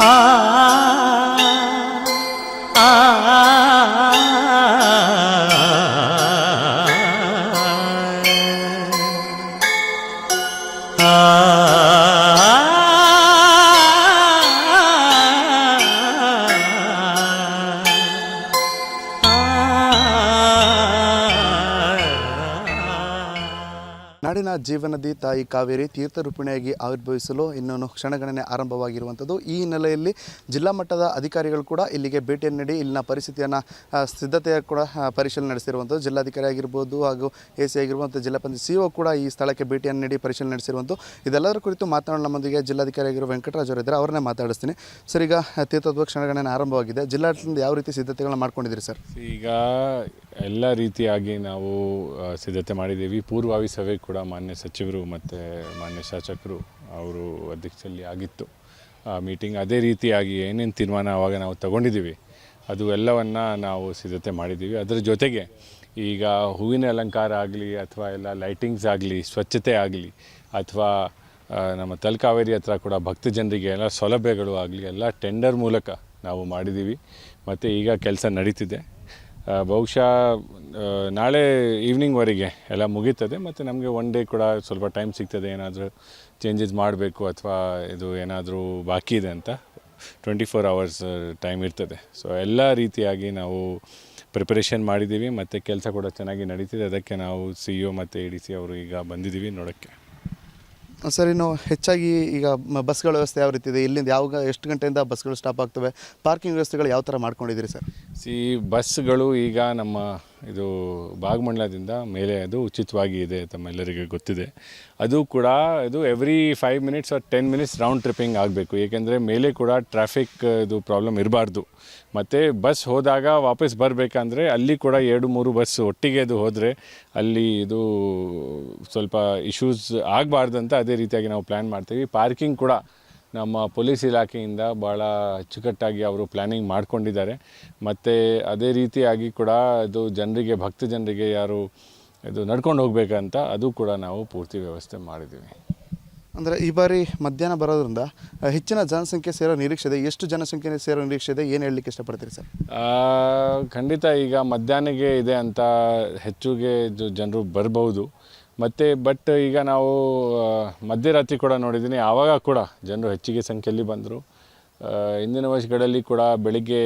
ಆ ನಾಡಿನ ಜೀವನದಿ ತಾಯಿ ಕಾವೇರಿ ತೀರ್ಥರೂಪಿಣಿಯಾಗಿ ಆವಿರ್ಭವಿಸಲು ಇನ್ನೊಂದು ಕ್ಷಣಗಣನೆ ಆರಂಭವಾಗಿರುವಂಥದ್ದು. ಈ ಹಿನ್ನೆಲೆಯಲ್ಲಿ ಜಿಲ್ಲಾ ಮಟ್ಟದ ಅಧಿಕಾರಿಗಳು ಕೂಡ ಇಲ್ಲಿಗೆ ಭೇಟಿಯನ್ನು ನೀಡಿ ಇಲ್ಲಿನ ಪರಿಸ್ಥಿತಿಯನ್ನು ಸಿದ್ಧತೆಯ ಕೂಡ ಪರಿಶೀಲನೆ ನಡೆಸಿರುವಂಥದ್ದು. ಜಿಲ್ಲಾಧಿಕಾರಿ ಆಗಿರ್ಬೋದು ಹಾಗೂ ಎ ಸಿ ಆಗಿರುವಂಥ ಜಿಲ್ಲಾ ಪಂಚಾಯತ್ ಸಿ ಕೂಡ ಈ ಸ್ಥಳಕ್ಕೆ ಭೇಟಿಯನ್ನು ನೀಡಿ ಪರಿಶೀಲನೆ ನಡೆಸಿರುವಂಥದ್ದು. ಇದೆಲ್ಲದರ ಕುರಿತು ಮಾತನಾಡಲು ನಮ್ಮೊಂದಿಗೆ ಜಿಲ್ಲಾಧಿಕಾರಿ ಆಗಿರುವ ವೆಂಕಟರಾಜ್ ಅವರು ಇದ್ದಾರೆ ಅವ್ರನ್ನೇ ಮಾತಾಡಿಸ್ತೀನಿ. ಸರ್, ಈಗ ತೀರ್ಥೋದ್ಭವ ಕ್ಷಣಗಣನೆ ಆರಂಭವಾಗಿದೆ. ಜಿಲ್ಲಾಡಳಿತದಿಂದ ಯಾವ ರೀತಿ ಸಿದ್ಧತೆಗಳನ್ನ ಮಾಡ್ಕೊಂಡಿದ್ದೀರಿ ಸರ್? ಈಗ ಎಲ್ಲ ರೀತಿಯಾಗಿ ನಾವು ಸಿದ್ಧತೆ ಮಾಡಿದ್ದೀವಿ. ಪೂರ್ವಾವಿ ಸಭೆ ಕೂಡ ಮಾನ್ಯ ಸಚಿವರು ಮತ್ತು ಮಾನ್ಯ ಶಾಸಕರು ಅವರು ಅಧ್ಯಕ್ಷಲ್ಲಿ ಆಗಿತ್ತು. ಆ ಮೀಟಿಂಗ್ ಅದೇ ರೀತಿಯಾಗಿ ಏನೇನು ತೀರ್ಮಾನ ಆವಾಗ ನಾವು ತಗೊಂಡಿದ್ದೀವಿ, ಅದು ಎಲ್ಲವನ್ನು ನಾವು ಸಿದ್ಧತೆ ಮಾಡಿದ್ದೀವಿ. ಅದರ ಜೊತೆಗೆ ಈಗ ಹೂವಿನ ಅಲಂಕಾರ ಆಗಲಿ ಅಥವಾ ಎಲ್ಲ ಲೈಟಿಂಗ್ಸ್ ಆಗಲಿ, ಸ್ವಚ್ಛತೆ ಆಗಲಿ ಅಥವಾ ನಮ್ಮ ತಲಕಾವೇರಿ ಹತ್ರ ಕೂಡ ಭಕ್ತ ಜನರಿಗೆ ಎಲ್ಲ ಸೌಲಭ್ಯಗಳು ಆಗಲಿ ಎಲ್ಲ ಟೆಂಡರ್ ಮೂಲಕ ನಾವು ಮಾಡಿದ್ದೀವಿ. ಮತ್ತು ಈಗ ಕೆಲಸ ನಡೀತಿದೆ. ಬಹುಶಃ ನಾಳೆ ಈವ್ನಿಂಗ್ವರೆಗೆ ಎಲ್ಲ ಮುಗೀತದೆ, ಮತ್ತು ನಮಗೆ ಒನ್ ಡೇ ಕೂಡ ಸ್ವಲ್ಪ ಟೈಮ್ ಸಿಗ್ತದೆ, ಏನಾದರೂ ಚೇಂಜಸ್ ಮಾಡಬೇಕು ಅಥವಾ ಇದು ಏನಾದರೂ ಬಾಕಿ ಇದೆ ಅಂತ ಟ್ವೆಂಟಿ ಫೋರ್ ಅವರ್ಸ್ ಟೈಮ್ ಇರ್ತದೆ. ಸೊ ಎಲ್ಲ ರೀತಿಯಾಗಿ ನಾವು ಪ್ರಿಪರೇಷನ್ ಮಾಡಿದ್ದೀವಿ, ಮತ್ತು ಕೆಲಸ ಕೂಡ ಚೆನ್ನಾಗಿ ನಡೀತಿದೆ. ಅದಕ್ಕೆ ನಾವು ಸಿ ಇ ಒ ಮತ್ತು ಎ ಡಿ ಸಿ ಅವರು ಈಗ ಬಂದಿದ್ದೀವಿ ನೋಡೋಕ್ಕೆ. ಸರ್ ಇನ್ನು ಹೆಚ್ಚಾಗಿ ಈಗ ಬಸ್ಗಳ ವ್ಯವಸ್ಥೆ ಯಾವ ರೀತಿ ಇದೆ? ಇಲ್ಲಿಂದ ಯಾವ ಎಷ್ಟು ಗಂಟೆಯಿಂದ ಬಸ್ಗಳು ಸ್ಟಾಪ್ ಆಗ್ತವೆ? ಪಾರ್ಕಿಂಗ್ ವ್ಯವಸ್ಥೆಗಳು ಯಾವ ಥರ ಮಾಡ್ಕೊಂಡಿದ್ದೀರಿ ಸರ್? ಸಿ, ಬಸ್ಗಳು ಈಗ ನಮ್ಮ ಇದು ಭಾಗಮಂಡಲದಿಂದ ಮೇಲೆ ಅದು ಉಚಿತವಾಗಿ ಇದೆ ತಮ್ಮೆಲ್ಲರಿಗೆ ಗೊತ್ತಿದೆ. ಅದು ಕೂಡ ಇದು every five minutes or ten minutes round tripping ಆಗಬೇಕು. ಏಕೆಂದರೆ ಮೇಲೆ ಕೂಡ ಟ್ರಾಫಿಕ್ ಇದು ಪ್ರಾಬ್ಲಮ್ ಇರಬಾರ್ದು. ಮತ್ತು ಬಸ್ ಹೋದಾಗ ವಾಪಸ್ ಬರಬೇಕಂದ್ರೆ ಅಲ್ಲಿ ಕೂಡ ಎರಡು, ಮೂರು ಬಸ್ ಒಟ್ಟಿಗೆ ಅದು ಹೋದರೆ ಅಲ್ಲಿ ಇದು ಸ್ವಲ್ಪ ಇಶ್ಯೂಸ್ ಆಗಬಾರ್ದು ಅಂತ ಅದೇ ರೀತಿಯಾಗಿ ನಾವು ಪ್ಲ್ಯಾನ್ ಮಾಡ್ತೀವಿ. ಪಾರ್ಕಿಂಗ್ ಕೂಡ ನಮ್ಮ ಪೊಲೀಸ್ ಇಲಾಖೆಯಿಂದ ಭಾಳ ಅಚ್ಚುಕಟ್ಟಾಗಿ ಅವರು ಪ್ಲ್ಯಾನಿಂಗ್ ಮಾಡ್ಕೊಂಡಿದ್ದಾರೆ. ಮತ್ತು ಅದೇ ರೀತಿಯಾಗಿ ಕೂಡ ಅದು ಜನರಿಗೆ ಭಕ್ತ ಜನರಿಗೆ ಯಾರು ಇದು ನಡ್ಕೊಂಡು ಹೋಗಬೇಕಂತ ಅದು ಕೂಡ ನಾವು ಪೂರ್ತಿ ವ್ಯವಸ್ಥೆ ಮಾಡಿದ್ದೀವಿ. ಅಂದರೆ ಈ ಬಾರಿ ಮಧ್ಯಾಹ್ನ ಬರೋದ್ರಿಂದ ಹೆಚ್ಚಿನ ಜನಸಂಖ್ಯೆ ಸೇರೋ ನಿರೀಕ್ಷೆ ಇದೆ. ಎಷ್ಟು ಜನಸಂಖ್ಯೆ ಸೇರೋ ನಿರೀಕ್ಷೆ ಇದೆ? ಏನು ಹೇಳಲಿಕ್ಕೆ ಇಷ್ಟಪಡ್ತೀರಿ ಸರ್? ಖಂಡಿತ ಈಗ ಮಧ್ಯಾಹ್ನಗೆ ಇದೆ ಅಂತ ಹೆಚ್ಚುಗೆ ಜನರು ಬರ್ಬೋದು. ಮತ್ತು ಬಟ್ ಈಗ ನಾವು ಮಧ್ಯರಾತ್ರಿ ಕೂಡ ನೋಡಿದ್ದೀನಿ. ಆವಾಗ ಕೂಡ ಜನರು ಹೆಚ್ಚಿಗೆ ಸಂಖ್ಯೆಯಲ್ಲಿ ಬಂದರು. ಹಿಂದಿನ ವರ್ಷಗಳಲ್ಲಿ ಕೂಡ ಬೆಳಿಗ್ಗೆ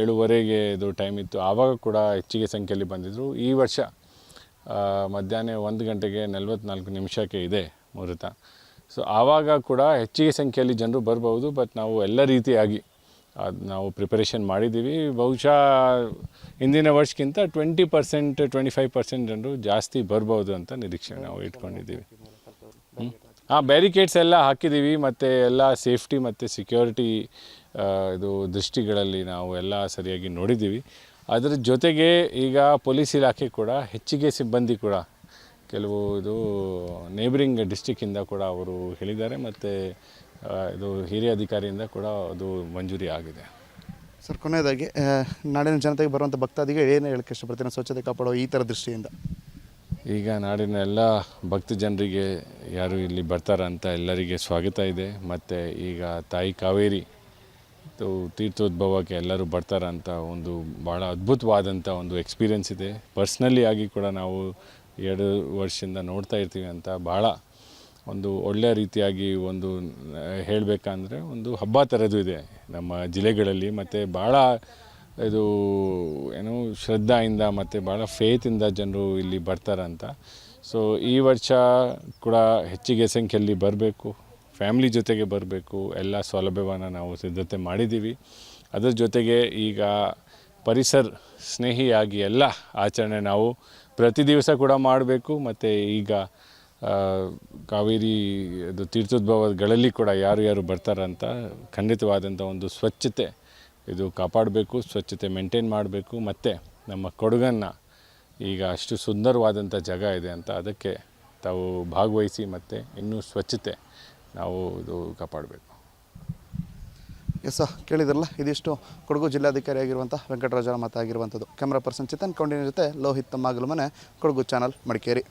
ಏಳುವರೆಗೆ ಇದು ಟೈಮ್ ಇತ್ತು. ಆವಾಗ ಕೂಡ ಹೆಚ್ಚಿಗೆ ಸಂಖ್ಯೆಯಲ್ಲಿ ಬಂದಿದ್ದರು ಈ ವರ್ಷ ಮಧ್ಯಾಹ್ನ ಒಂದು ಗಂಟೆಗೆ ನಲವತ್ತ್ನಾಲ್ಕು ನಿಮಿಷಕ್ಕೆ ಇದೆ ಮುಹೂರ್ತ. ಸೊ ಆವಾಗ ಕೂಡ ಹೆಚ್ಚಿಗೆ ಸಂಖ್ಯೆಯಲ್ಲಿ ಜನರು ಬರ್ಬೋದು ಬಟ್ ನಾವು ಎಲ್ಲ ರೀತಿಯಾಗಿ ಅದು ನಾವು ಪ್ರಿಪರೇಷನ್ ಮಾಡಿದ್ದೀವಿ. ಬಹುಶಃ ಹಿಂದಿನ ವರ್ಷಕ್ಕಿಂತ twenty percent twenty five percent ಜನರು ಜಾಸ್ತಿ ಬರ್ಬೋದು ಅಂತ ನಿರೀಕ್ಷೆ ನಾವು ಇಟ್ಕೊಂಡಿದ್ದೀವಿ. ಹಾಂ ಬ್ಯಾರಿಕೇಡ್ಸ್ ಎಲ್ಲ ಹಾಕಿದ್ದೀವಿ. ಮತ್ತು ಎಲ್ಲ ಸೇಫ್ಟಿ ಮತ್ತು ಸೆಕ್ಯೂರಿಟಿ ಇದು ದೃಷ್ಟಿಗಳಲ್ಲಿ ನಾವು ಎಲ್ಲ ಸರಿಯಾಗಿ ನೋಡಿದ್ದೀವಿ. ಅದರ ಜೊತೆಗೆ ಈಗ ಪೊಲೀಸ್ ಇಲಾಖೆ ಕೂಡ, ಹೆಚ್ಚಿಗೆ ಸಿಬ್ಬಂದಿ ಕೂಡ, ಕೆಲವು ಇದು ನೇಬರಿಂಗ್ ಡಿಸ್ಟಿಕ್ಕಿಂದ ಕೂಡ ಅವರು ಹೇಳಿದ್ದಾರೆ. ಮತ್ತು ಇದು ಹಿರಿಯ ಅಧಿಕಾರಿಯಿಂದ ಕೂಡ ಅದು ಮಂಜೂರಿ ಆಗಿದೆ. ಸರ್ ಕೊನೆಯದಾಗಿ ನಾಡಿನ ಜನತೆಗೆ ಬರುವಂಥ ಭಕ್ತಾದಿಗೆ ಏನು ಹೇಳಕ್ಕೆ ಇಷ್ಟಪಡ್ತೀನಿ ಸ್ವಚ್ಛತೆ ಕಾಪಾಡೋ ಈ ಥರ ದೃಷ್ಟಿಯಿಂದ. ಈಗ ನಾಡಿನ ಎಲ್ಲ ಭಕ್ತ ಜನರಿಗೆ ಯಾರು ಇಲ್ಲಿ ಬರ್ತಾರಂತ ಎಲ್ಲರಿಗೆ ಸ್ವಾಗತ ಇದೆ. ಮತ್ತು ಈಗ ತಾಯಿ ಕಾವೇರಿ ತೀರ್ಥೋದ್ಭವಕ್ಕೆ ಎಲ್ಲರೂ ಬರ್ತಾರಂತ ಒಂದು ಭಾಳ ಅದ್ಭುತವಾದಂಥ ಒಂದು ಎಕ್ಸ್ಪೀರಿಯೆನ್ಸ್ ಇದೆ. ಪರ್ಸ್ನಲಿ ಆಗಿ ಕೂಡ ನಾವು ಎರಡು ವರ್ಷದಿಂದ ನೋಡ್ತಾ ಇರ್ತೀವಿ ಅಂತ ಭಾಳ ಒಂದು ಒಳ್ಳೆಯ ರೀತಿಯಾಗಿ ಒಂದು ಹೇಳಬೇಕಂದ್ರೆ ಒಂದು ಹಬ್ಬ ಥರದ್ದು ಇದೆ. ನಮ್ಮ ಜಿಲ್ಲೆಗಳಲ್ಲಿ ಮತ್ತು ಭಾಳ ಇದು, ಏನು, ಶ್ರದ್ಧೆಯಿಂದ ಮತ್ತು ಭಾಳ ಫೇತಿಂದ ಜನರು ಇಲ್ಲಿ ಬರ್ತಾರಂತ. ಸೊ ಈ ವರ್ಷ ಕೂಡ ಹೆಚ್ಚಿಗೆ ಸಂಖ್ಯೆಯಲ್ಲಿ ಬರಬೇಕು. ಫ್ಯಾಮ್ಲಿ ಜೊತೆಗೆ ಬರಬೇಕು. ಎಲ್ಲ ಸೌಲಭ್ಯವನ್ನು ನಾವು ಸಿದ್ಧತೆ ಮಾಡಿದ್ದೀವಿ. ಅದರ ಜೊತೆಗೆ ಈಗ ಪರಿಸರ ಸ್ನೇಹಿಯಾಗಿ ಎಲ್ಲ ಆಚರಣೆ ನಾವು ಪ್ರತಿ ದಿವಸ ಕೂಡ ಮಾಡಬೇಕು. ಮತ್ತು ಈಗ ಕಾವೇರಿ, ಅದು ತೀರ್ಥೋದ್ಭವಗಳಲ್ಲಿ ಕೂಡ ಯಾರು ಯಾರು ಬರ್ತಾರಂತ ಖಂಡಿತವಾದಂಥ ಒಂದು ಸ್ವಚ್ಛತೆ ಇದು ಕಾಪಾಡಬೇಕು, ಸ್ವಚ್ಛತೆ ಮೇಂಟೈನ್ ಮಾಡಬೇಕು. ಮತ್ತು ನಮ್ಮ ಕೊಡಗನ್ನು ಈಗ ಅಷ್ಟು ಸುಂದರವಾದಂಥ ಜಾಗ ಇದೆ ಅಂತ ಅದಕ್ಕೆ ತಾವು ಭಾಗವಹಿಸಿ ಮತ್ತು ಇನ್ನೂ ಸ್ವಚ್ಛತೆ ನಾವು ಇದು ಕಾಪಾಡಬೇಕು. ಎಸ್ ಕೇಳಿದ್ರಲ್ಲ, ಇದಿಷ್ಟು ಕೊಡಗು ಜಿಲ್ಲಾಧಿಕಾರಿ ಆಗಿರುವಂಥ ವೆಂಕಟರಾಜರ ಮಾತಾಗಿರುವಂಥದ್ದು. ಕ್ಯಾಮ್ರಾ ಪರ್ಸನ್ ಚಿತನ್ ಕೌಂಡಿನ ಜೊತೆ ಲೋಹಿತ್ ಮನೆ, ಕೊಡಗು ಚಾನಲ್ ಮಡಿಕೇರಿ.